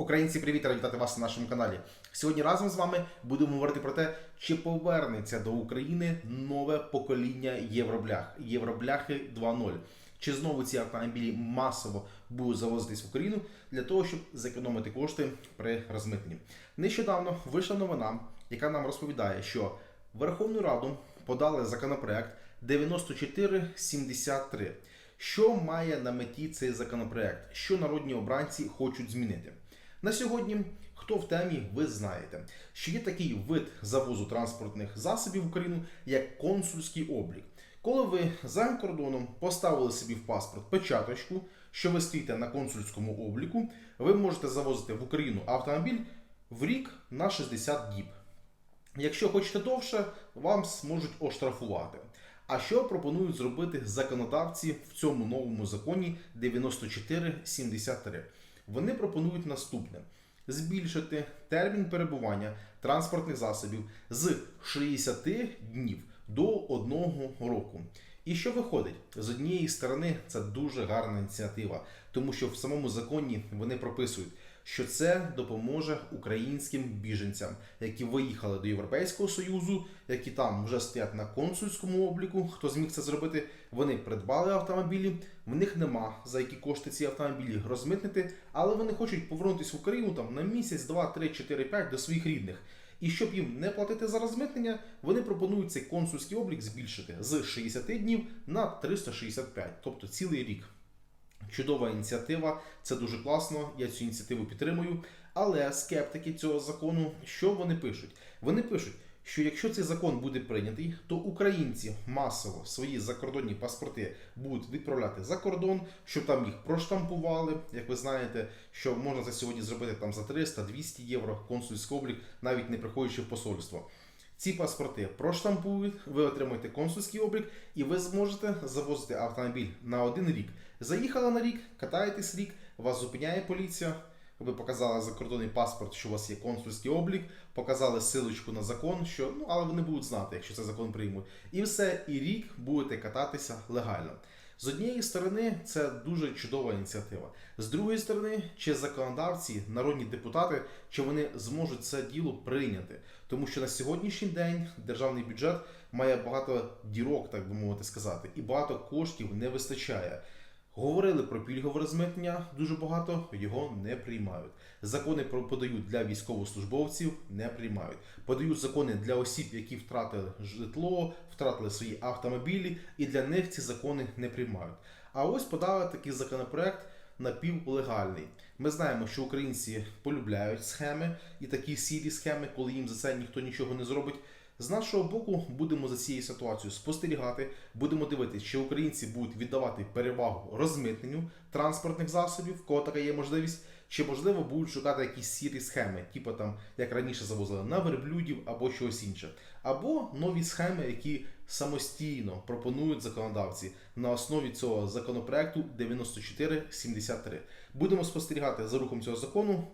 Українці, привіт, раді вітати вас на нашому каналі. Сьогодні разом з вами будемо говорити про те, чи повернеться до України нове покоління євроблях, євробляхи 2.0. Чи знову ці автомобілі масово будуть завозитись в Україну для того, щоб зекономити кошти при розмитненні. Нещодавно вийшла новина, яка нам розповідає, що Верховну Раду подали законопроект 9473. Що має на меті цей законопроект? Що народні обранці хочуть змінити? На сьогодні, хто в темі, ви знаєте, що є такий вид завозу транспортних засобів в Україну, як консульський облік. Коли ви за кордоном поставили собі в паспорт печаточку, що ви стоїте на консульському обліку, ви можете завозити в Україну автомобіль в рік на 60 діб. Якщо хочете довше, вам зможуть оштрафувати. А що пропонують зробити законодавці в цьому новому законі 9473? Вони пропонують наступне: збільшити термін перебування транспортних засобів з 60 днів до 1 року. І що виходить? З однієї сторони, це дуже гарна ініціатива, тому що в самому законі вони прописують, що це допоможе українським біженцям, які виїхали до Європейського Союзу, які там вже стоять на консульському обліку. Хто зміг це зробити? Вони придбали автомобілі, в них нема за які кошти ці автомобілі розмитнити, але вони хочуть повернутися в Україну там на місяць, два, три, чотири, п'ять до своїх рідних. І щоб їм не платити за розмитнення, вони пропонують цей консульський облік збільшити з 60 днів на 365, тобто цілий рік. Чудова ініціатива, це дуже класно. Я цю ініціативу підтримую. Але скептики цього закону, що вони пишуть? Вони пишуть, що якщо цей закон буде прийнятий, то українці масово свої закордонні паспорти будуть відправляти за кордон, щоб там їх проштампували. Як ви знаєте, що можна це сьогодні зробити там за 300-200 євро консульський облік, навіть не приходячи в посольство. Ці паспорти проштампують, ви отримуєте консульський облік, і ви зможете завозити автомобіль на один рік. Заїхали на рік, катаєтесь рік, вас зупиняє поліція. Ви показали закордонний паспорт, що у вас є консульський облік, показали силочку на закон, що ну але вони будуть знати, якщо цей закон приймуть. І все, і рік будете кататися легально. З однієї сторони, це дуже чудова ініціатива. З другої сторони, чи законодавці, народні депутати, чи вони зможуть це діло прийняти, тому що на сьогоднішній день державний бюджет має багато дірок, так би мовити сказати, і багато коштів не вистачає. Говорили про пільгове розмитнення дуже багато, його не приймають. Закони про подають для військовослужбовців, не приймають. Подають закони для осіб, які втратили житло, втратили свої автомобілі, і для них ці закони не приймають. А ось подали такий законопроект напівлегальний. Ми знаємо, що українці полюбляють схеми і такі сірі схеми, коли їм за це ніхто нічого не зробить. З нашого боку будемо за цією ситуацією спостерігати, будемо дивитися, чи українці будуть віддавати перевагу розмитненню транспортних засобів, в кого така є можливість, чи можливо будуть шукати якісь сірі схеми, типу там, як раніше завозили на верблюдів або щось інше, або нові схеми, які самостійно пропонують законодавці на основі цього законопроекту 9473. Будемо спостерігати за рухом цього закону.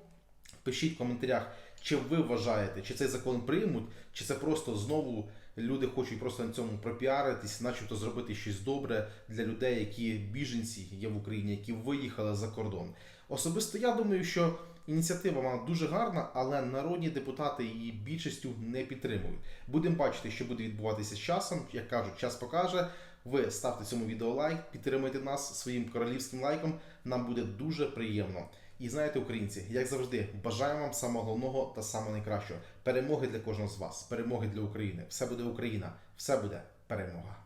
Пишіть в коментарях, чи ви вважаєте, чи цей закон приймуть, чи це просто знову люди хочуть просто на цьому пропіаритись, начебто зробити щось добре для людей, які біженці є в Україні, які виїхали за кордон. Особисто я думаю, що ініціатива вона дуже гарна, але народні депутати її більшістю не підтримують. Будемо бачити, що буде відбуватися з часом. Як кажуть, час покаже. Ви ставте цьому відео лайк, підтримуйте нас своїм королівським лайком. Нам буде дуже приємно. І знаєте, українці, як завжди, бажаю вам самого головного та самого найкращого перемоги для кожного з вас, перемоги для України. Все буде Україна, все буде перемога.